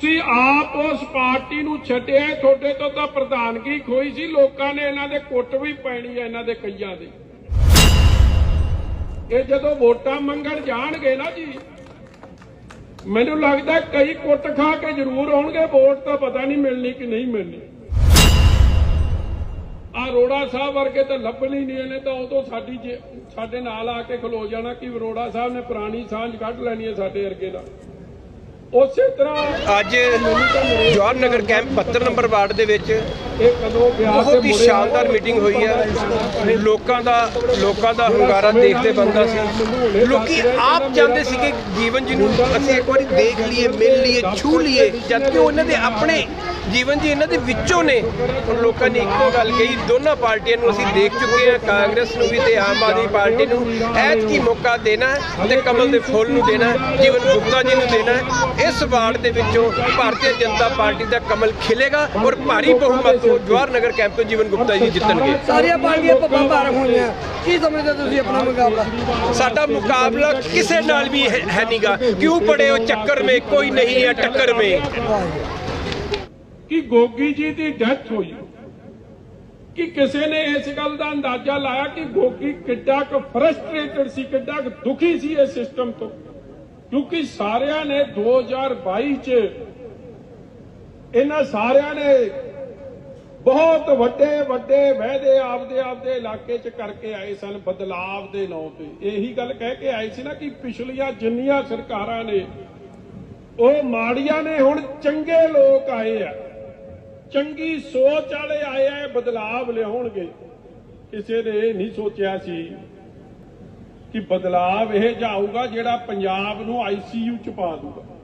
ਤੁਸੀਂ ਆਪ ਉਸ ਪਾਰਟੀ ਨੂੰ ਛੱਡਿਆ, ਤੁਹਾਡੇ ਤੋਂ ਤਾਂ ਪ੍ਰਧਾਨਗੀ ਖੋਈ ਸੀ, ਲੋਕਾਂ ਨੇ ਇਹਨਾਂ ਦੇ ਕੁੱਟ ਵੀ ਪੈਣੀ ਹੈ ਇਹਨਾਂ ਦੇ ਕਈਆਂ ਦੀ। ਇਹ ਜਦੋਂ ਵੋਟਾਂ ਮੰਗਣ ਜਾਣਗੇ ਨਾ ਜੀ, ਮੈਨੂੰ ਲੱਗਦਾ ਕਈ ਕੁੱਟ ਖਾ ਕੇ ਜ਼ਰੂਰ ਆਉਣਗੇ, ਵੋਟ ਤਾਂ ਪਤਾ ਨਹੀਂ ਮਿਲਣੀ ਕਿ ਨਹੀਂ ਮਿਲਣੀ। ਆ ਰੋੜਾ ਸਾਹਿਬ ਵਰਗੇ ਤਾਂ ਲੱਭਣੀ ਨਹੀਂ ਇਹਨੇ, ਤਾਂ ਉਦੋਂ ਸਾਡੀ ਸਾਡੇ ਨਾਲ ਆ ਕੇ ਖਲੋ ਜਾਣਾ ਕਿ ਰੋੜਾ ਸਾਹਿਬ ਨੇ ਪੁਰਾਣੀ ਸਾਂਝ ਕੱਢ ਲੈਣੀ ਹੈ ਸਾਡੇ ਵਰਗੇ ਦਾ। ਉਸੇ ਤਰ੍ਹਾਂ ਅੱਜ Jawahar Nagar camp 72 number ward ਦੇ ਵਿੱਚ ਬਹੁਤ ਹੀ ਸ਼ਾਨਦਾਰ ਮੀਟਿੰਗ ਹੋਈ ਆ ਲੋਕਾਂ ਦਾ ਲੋਕਾਂ ਦਾ ਹੰਗਾਰਾ ਦੇਖਦੇ ਬੰਦਾ ਸੀ। ਲੋਕੀ ਆਪ ਚਾਹੁੰਦੇ ਸੀ ਕਿ ਜੀਵਨ ਜੀ ਨੂੰ ਅਸੀਂ ਇੱਕ ਵਾਰੀ ਦੇਖ ਲਈਏ ਮਿਲ ਲਈਏ ਛੂ ਲਈਏ ਜਦ ਕਿ ਉਹਨਾਂ ਦੇ ਆਪਣੇ ਜੀਵਨ ਜੀ ਇਹਨਾਂ ਦੇ ਵਿੱਚੋਂ ਨੇ। ਹੁਣ ਲੋਕਾਂ ਨੇ ਇੱਕੋ ਗੱਲ ਕਹੀ ਦੋਨਾਂ ਪਾਰਟੀਆਂ ਨੂੰ ਅਸੀਂ ਦੇਖ ਚੁੱਕੇ ਹਾਂ ਕਾਂਗਰਸ ਨੂੰ ਵੀ ਤੇ ਆਮ ਆਦਮੀ ਪਾਰਟੀ ਨੂੰ। ਐਤਕੀ ਮੌਕਾ ਦੇਣਾ ਹੈ ਤੇ ਕਮਲ ਦੇ ਫੁੱਲ ਨੂੰ ਦੇਣਾ ਹੈ, ਜੀਵਨ ਗੁਪਤਾ ਜੀ ਨੂੰ ਦੇਣਾ ਹੈ। ਇਸ ਵਾਰਡ ਦੇ ਵਿੱਚੋਂ ਭਾਰਤੀ ਜਨਤਾ ਪਾਰਟੀ ਦਾ ਕਮਲ ਖਿਲੇਗਾ ਔਰ ਭਾਰੀ ਬਹੁਮਤ ਜਵਾਹਰ ਨਗਰ ਕੈਂਪ ਤੋਂ ਜੀਵਨ ਗੁਪਤਾ ਜੀ ਜਿੱਤਣਗੇ। ਸਾਰੀਆਂ ਪਾਰਟੀਆਂ ਪੱਪਾ ਭਾਰ ਹੋਈਆਂ। ਕੀ ਸਮਝਦੇ ਤੁਸੀਂ ਆਪਣਾ ਮੁਕਾਬਲਾ? ਸਾਡਾ ਮੁਕਾਬਲਾ ਕਿਸੇ ਨਾਲ ਵੀ ਹੈ ਹੈ ਨਹੀਂਗਾ ਕਿਉਂ ਪੜੇ ਹੋ ਚੱਕਰ ਮੇ? ਕੋਈ ਨਹੀਂ ਹੈ ਟੱਕਰ ਮੇ। ਕਿ ਗੋਗੀ ਜੀ ਦੀ ਡੈਥ ਹੋਈ। ਕਿ ਕਿਸੇ ਨੇ ਇਸ ਗੱਲ ਦਾ ਅੰਦਾਜ਼ਾ ਲਾਇਆ ਕਿ ਗੋਗੀ ਕਿੱਡਾ ਕੁ ਫਰਸਟ੍ਰੇਟਡ ਸੀ ਕਿੱਡਾ ਕੁ ਦੁਖੀ ਸੀ ਇਸ ਸਿਸਟਮ ਤੋਂ? ਕਿਉਂਕਿ ਸਾਰਿਆਂ ਨੇ 2022 ਚ ਇਹਨਾਂ ਸਾਰਿਆਂ ਨੇ ਬਹੁਤ ਵੱਡੇ ਵੱਡੇ, ਵਾਅਦੇ ਆਪਦੇ ਆਪਦੇ ਇਲਾਕੇ 'ਚ ਕਰਕੇ ਆਏ ਸਨ, ਬਦਲਾਵ ਦੇ ਨਾਂ ਤੇ। ਇਹੀ ਗੱਲ ਕਹਿ ਕੇ ਆਏ ਸੀ ਨਾ ਕਿ ਪਿਛਲੀਆਂ ਜਿੰਨੀਆਂ ਸਰਕਾਰਾਂ ਨੇ, ਉਹ ਮਾੜੀਆਂ ਨੇ, ਹੁਣ ਚੰਗੇ ਲੋਕ ਆਏ ਆ। ਚੰਗੀ ਸੋਚ ਵਾਲੇ ਆਏ ਆ ਬਦਲਾਵ ਲਿਆਉਣਗੇ। ਕਿਸੇ ਨੇ ਇਹ ਨਹੀਂ ਸੋਚਿਆ ਸੀ ਕਿ ਬਦਲਾਵ ਇਹ ਜਾਊਗਾ ਜਿਹੜਾ ਪੰਜਾਬ ਨੂੰ ਆਈਸੀਯੂ ਚ ਪਾ ਦੂਗਾ।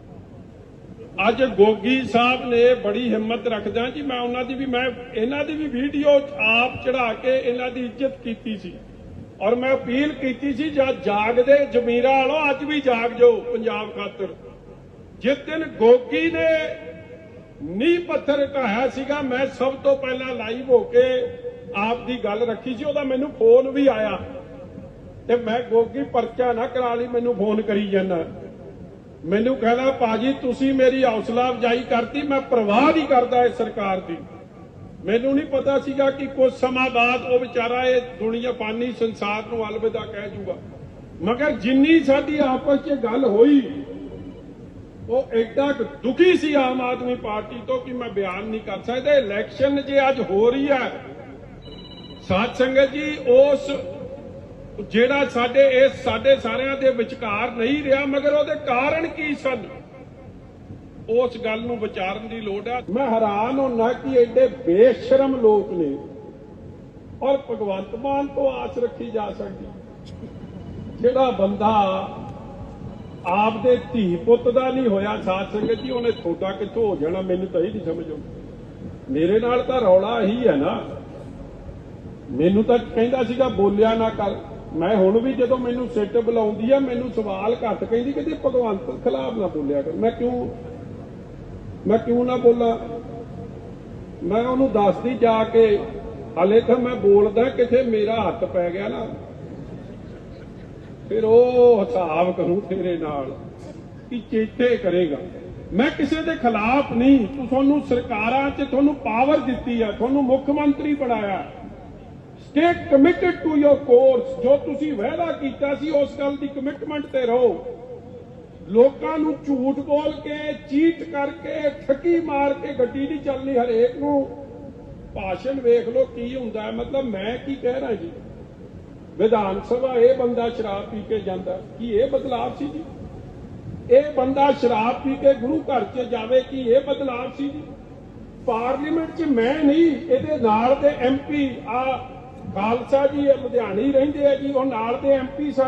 ਅੱਜ ਗੋਗੀ ਸਾਹਿਬ ਨੇ ਬੜੀ ਹਿੰਮਤ ਰੱਖਦਾ ਜੀ, ਮੈਂ ਉਹਨਾਂ ਦੀ ਵੀ, ਮੈਂ ਇਹਨਾਂ ਦੀ ਵੀ ਵੀਡੀਓ ਆਪ ਚੜਾ ਕੇ ਇਹਨਾਂ ਦੀ ਇੱਜ਼ਤ ਕੀਤੀ ਸੀ। ਔਰ ਮੈਂ ਅਪੀਲ ਕੀਤੀ ਸੀ ਜਦ ਜਾਗਦੇ ਜ਼ਮੀਰਾਂ ਵਾਲੋ, ਅੱਜ ਵੀ ਜਾਗ ਜਾਓ ਪੰਜਾਬ ਖਾਤਰ। ਜਿਸ ਦਿਨ ਗੋਗੀ ਨੇ ਨੀਂਹ ਪੱਥਰ ਢਾਇਆ ਸੀਗਾ, ਮੈਂ ਸਭ ਤੋਂ ਪਹਿਲਾਂ ਲਾਈਵ ਹੋ ਕੇ ਆਪ ਦੀ ਗੱਲ ਰੱਖੀ ਸੀ, ਉਹਦਾ ਮੈਨੂੰ ਫੋਨ ਵੀ ਆਇਆ। ਤੇ ਮੈਂ ਗੋਗੀ, ਪਰਚਾ ਨਾ ਕਰਾ ਲਈ, ਮੈਨੂੰ ਫੋਨ ਕਰੀ ਜਾਂਦਾ ਮੈਨੂੰ ਕਹਿੰਦਾ ਪਾਜੀ ਤੁਸੀਂ ਮੇਰੀ ਹੌਸਲਾ ਅਫਜਾਈ ਕਰਤੀ, ਮੈਂ ਪਰਵਾਹ ਨਹੀਂ ਕਰਦਾ ਇਸ ਸਰਕਾਰ ਦੀ। ਮੈਨੂੰ ਨਹੀਂ ਪਤਾ ਸੀਗਾ ਕਿ ਕੁਝ ਸਮਾਂ ਬਾਅਦ ਉਹ ਵਿਚਾਰਾ ਇਹ ਦੁਨੀਆ ਪਾਨੀ ਸੰਸਾਰ ਨੂੰ ਅਲਵਿਦਾ ਕਹਿ ਜੂਗਾ। ਮਗਰ ਜਿੰਨੀ ਸਾਡੀ ਆਪਸ 'ਚ ਗੱਲ ਹੋਈ, ਉਹ ਐਡਾ ਦੁਖੀ ਸੀ ਆਮ ਆਦਮੀ ਪਾਰਟੀ ਤੋਂ ਕਿ ਮੈਂ ਬਿਆਨ ਨਹੀਂ ਕਰ ਸਕਦਾ। ਇਲੈਕਸ਼ਨ ਜੇ ਅੱਜ ਹੋ ਰਹੀ ਹੈ, ਸਾਧ ਸੰਗਤ ਜੀ, ਉਸ ਜਿਹੜਾ ਸਾਡੇ ਇਸ ਸਾਡੇ ਸਾਰਿਆਂ ਦੇ ਵਿਚਕਾਰ ਨਹੀਂ ਰਿਹਾ, ਮਗਰ ਉਹਦੇ ਕਾਰਨ ਕੀ ਸਨ? ਉਸ ਗੱਲ ਨੂੰ ਵਿਚਾਰਨ ਦੀ ਲੋੜ ਹੈ ਮੈਂ ਹੈਰਾਨ ਹੁੰਨਾ ਕਿ ਐਡੇ ਬੇਸ਼ਰਮ ਲੋਕ ਨੇ ਔਰ ਭਗਵੰਤ ਮਾਨ ਤੋਂ ਆਸ ਰੱਖੀ ਜਾ ਸਕਦੀ। ਜਿਹੜਾ ਬੰਦਾ ਆਪ ਦੇ ਧੀ ਪੁੱਤ ਦਾ ਨਹੀਂ ਹੋਇਆ, ਸਾਧ ਸੰਗਤ ਜੀ, ਉਹਨੇ ਥੋੜਾ ਕਿੱਥੋਂ ਹੋ ਜਾਣਾ? ਮੈਨੂੰ ਤਾਂ ਇਹ ਨਹੀਂ ਸਮਝ ਆਉਂਦੀ। ਮੇਰੇ ਨਾਲ ਤਾਂ ਰੌਲਾ ਹੀ ਹੈ ਨਾ। ਮੈਨੂੰ ਤਾਂ ਕਹਿੰਦਾ ਸੀਗਾ, ਬੋਲਿਆ ਨਾ ਕਰ। ਮੈਂ ਹੁਣ ਵੀ ਜਦੋਂ ਮੈਨੂੰ ਸਿੱਟ ਬੁਲਾਉਂਦੀ ਆ, ਮੈਨੂੰ ਸਵਾਲ ਘੱਟ ਕਹਿੰਦੀ ਕਿ ਭਗਵੰਤ ਖਿਲਾਫ ਨਾ ਬੋਲਿਆ ਕਰ। ਮੈਂ ਕਿਉਂ ਮੈਂ ਕਿਉਂ ਨਾ ਬੋਲਾਂ? ਮੈਂ ਉਹਨੂੰ ਦੱਸਦੀ ਜਾ ਕੇ, ਹਲੇ ਤਾਂ ਮੈਂ ਬੋਲਦਾ ਕਿਥੇ ਮੇਰਾ ਹੱਥ ਪੈ ਗਿਆ ਨਾ। ਫਿਰ ਉਹ ਹਿਸਾਬ ਕਰੂ ਤੇਰੇ ਨਾਲ ਕਿ ਚੇਤੇ ਕਰੇਗਾ। ਮੈਂ ਕਿਸੇ ਦੇ ਖਿਲਾਫ ਨਹੀਂ ਤੁਹਾਨੂੰ ਸਰਕਾਰਾਂ 'ਚ ਤੁਹਾਨੂੰ ਪਾਵਰ ਦਿੱਤੀ ਆ, ਤੁਹਾਨੂੰ ਮੁੱਖ ਮੰਤਰੀ ਬਣਾਇਆ। Stay committed to your course ਜੋ ਤੁਸੀਂ ਵਾਅਦਾ ਕੀਤਾ ਸੀ, ਉਸ ਗੱਲ ਦੀ ਕਮਿਟਮੈਂਟ ਤੇ ਰਹੋ। ਲੋਕਾਂ ਨੂੰ ਝੂਠ ਬੋਲ ਕੇ, ਚੀਟ ਕਰਕੇ, ਠੱਗੀ ਮਾਰ ਕੇ ਗੱਡੀ ਨਹੀਂ ਚੱਲਣੀ ਹਰੇਕ ਨੂੰ। ਭਾਸ਼ਣ ਵੇਖ ਲਓ ਕੀ ਹੁੰਦਾ ਮਤਲਬ ਮੈਂ ਕੀ ਕਹਿ ਰਿਹਾ ਜੀ? ਵਿਧਾਨ ਸਭਾ ਇਹ ਬੰਦਾ ਸ਼ਰਾਬ ਪੀ ਕੇ ਜਾਂਦਾ। ਕੀ ਇਹ ਬਦਲਾਵ ਸੀ ਜੀ? ਇਹ ਬੰਦਾ ਸ਼ਰਾਬ ਪੀ ਕੇ ਗੁਰੂ ਘਰ 'ਚ ਜਾਵੇ ਕੀ ਇਹ ਬਦਲਾਵ ਸੀ ਜੀ? ਪਾਰਲੀਮੈਂਟ 'ਚ ਮੈਂ ਨਹੀਂ, ਇਹਦੇ ਨਾਲ ਦੇ ਐਮਪੀ ਆ ਖਾਲਸਾ ਜੀ ਇਹ ਲੁਧਿਆਣੇ ਰਹਿੰਦੇ ਆ ਜੀ ਉਹ ਨਾਲ ਦੇ ਐਮਪੀ ਸਨ।